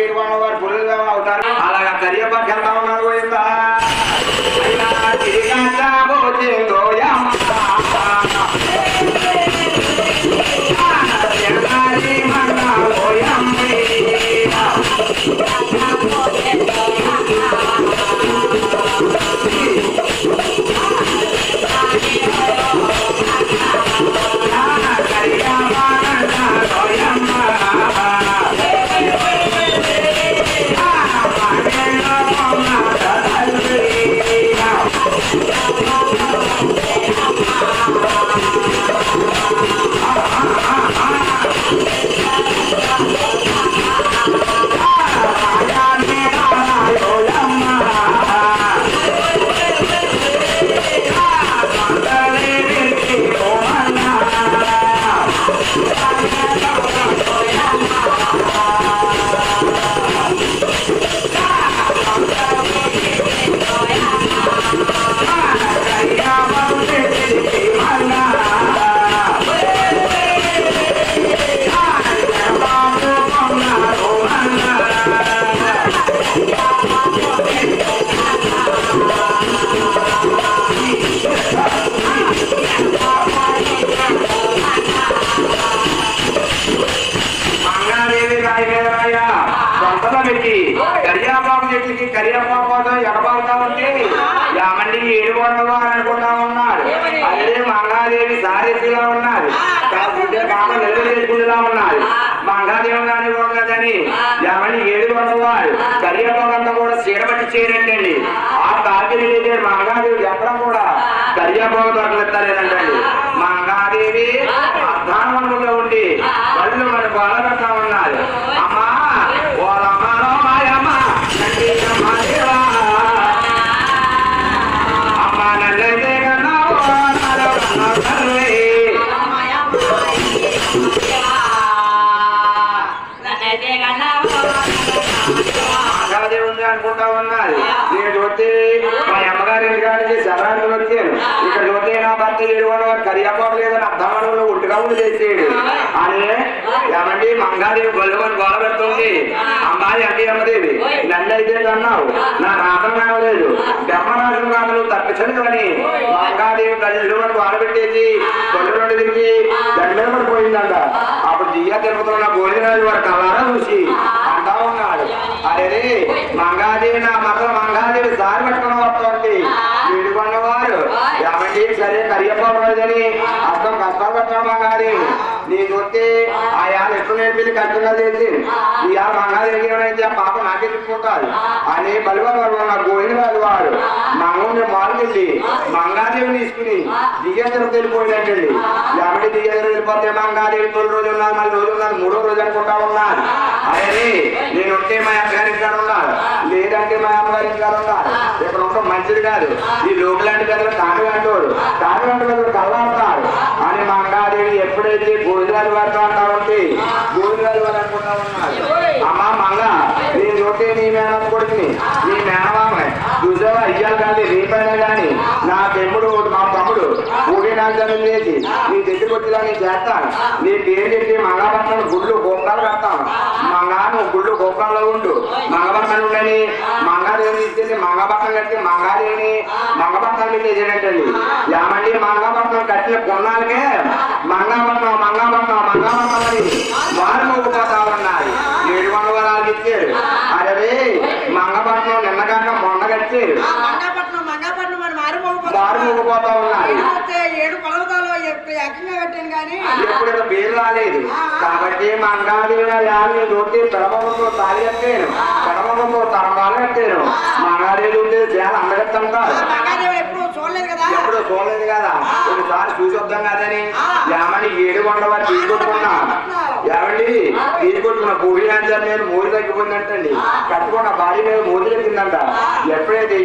వందల వారు పురుగు అవుతారు? అలాగా కరియపక్క ఉంటే యామండి ఏడు వందలు అని అనుకుంటా ఉన్నారు. అదే మంగాదేవి సారథిగా ఉన్నారు. కాకుంటే కామ నిలబెట్టుకుంటా ఉన్నారు? మంగాదేవి యామండి ఏడు వందల వారు. కరియాపాకు అంతా కూడా చీడబట్టి చేయరంటండి ఆ. కార్తీక మంగాదేవి చెప్పడం కూడా. కరియాపాకు దొరకలేదంటండి మంగాదేవి అర్ధానంలో ఉండి వాళ్ళు మన బాలకట్టా ఉన్నారు. మంగళదేవి అనుకుంటా ఉన్నది. నేను చూస్తే మా అమ్మగారి ఇంటికాడికి శరణానికి వచ్చాను ఇక్కడ చూస్తే నా భర్త ఏడు కరియాపోవట్లేదని కరియాపాకు లేదని అర్థమడంలో ఉట్టుగా ఉండి చేసేడు. అని ఏమండి మంగాదేవి గొల్లవని గోల పెడుతుంది అమ్మాయి అంటే అమ్మదేవి నన్ను అయితే అన్నావు నా రాత్రం కావలేదు బ్రహ్మరాజు కాదు తప్పించను అని మంగాదేవి కళ్ళు గోల పెట్టేసి కొళ్ళు తిరిగి దండ పడిపోయిందంట. అప్పుడు దియ్య తిరుపతిలో భోజనాలు వారు కలారా చూసి అరే మంగాదేవి నా మాత్రం మంగాదేవి దారి పెట్టుకుని వస్తుంది. వీడుకున్న వారు ఏమండి? సరే కరియపోవడని అర్థం కష్టాలు పెట్టడం మంగాదేవి. నీ చూస్తే ఆయా ఎక్కువ నేర్పింది కష్టంగా చేసి ఈ ఆ మంగాదేవి ఏమైతే ఆ పాప నాకే తిప్పుకుంటారు అని బలివారు వారు నా గోవింద వారు వారు మంగళ మారుకెళ్ళి మంగాదేవి తీసుకుని దిగేంద్రం వెళ్ళిపోయినట్టండి ఏమంటే దిగేంద్రం వెళ్ళిపోతే మంగాదేవి తొలి రోజు ఉన్నారు మళ్ళీ రోజు ఉన్నారు మూడో రోజు అనుకుంటా ఉన్నారు. అరే నేను ఉంటే మా అమ్మగారి ఇంటికాడ ఉన్నారు లేదంటే మా అమ్మగారి ఇంటికాడ ఉన్నారు ఇక్కడ ఉండడం మంచిది కాదు. ఈ లోపలాంటి పెద్దలు కాని అంటారు కాని అంటే పెద్దలు కళ్ళాడతారు అని మా మంగాదేవి ఎప్పుడైతే భోజనాలు వాడుతూ ఉంటారంటే భోజనాలు వారు అనుకుంటా ఉన్నారు అమ్మ మంగ నేను చూస్తే నీ మేనమ్మ కొడుకుని నీ మేనమామ చూసావా? ఇయ్యాలి కానీ రేపైనా కానీ నా పెంపుడు మా తమ్ముడు ఊగే నాగజనం చేసి నీ దగ్గరికి వచ్చిలా నేను చేస్తాను నీ పేరు చెప్పి మంగపట్నం గుళ్ళు గోపాలు కడతాను మంగా గోపాలలో ఉండు. మంగపట్నం ఉండని మంగాదేవిని ఇచ్చేసి మంగపట్నం కట్టి మంగాదేవిని మంగపట్నం పెట్టేసేటండి యామండి మంగపట్నం కట్టిన కొన్నాళ్ళకే మంగపట్నం మంగపట్నం మంగపట్నం అని వారు మోగిపోతా ఉన్నాయి ఏడు వందల వరాలు ఇచ్చారు. అరే మంగపట్నం నిన్నగాక మొన్న కట్టారు. మంగాపట్నం మంగాపట్నం అని మారి మోగిపోతా ఉన్నాయి కట్టాను కానీ. ఎప్పుడైనా పేరు రాలేదు. కాబట్టి మంగాదేవి యాన్ని చూస్తే పెడమకంతో తాళి కట్టాను. పెడమకంతో తరమాలు కట్టాను. మంగాదేవి చూస్తే చాలా చూడలేదు కదా? ఎప్పుడు చూడలేదు కదా? ఒకసారి చూసి వద్దాం కదని ఏమని ఏడు వండవ తీసుకొట్టుకున్నా ఏమండి తీసుకొట్టుకున్న భూమి నేను మూడు తగ్గిపోయిందంటండి. కట్టుకున్న భార్య మీద మూడు తగ్గిందంట ఎప్పుడైతే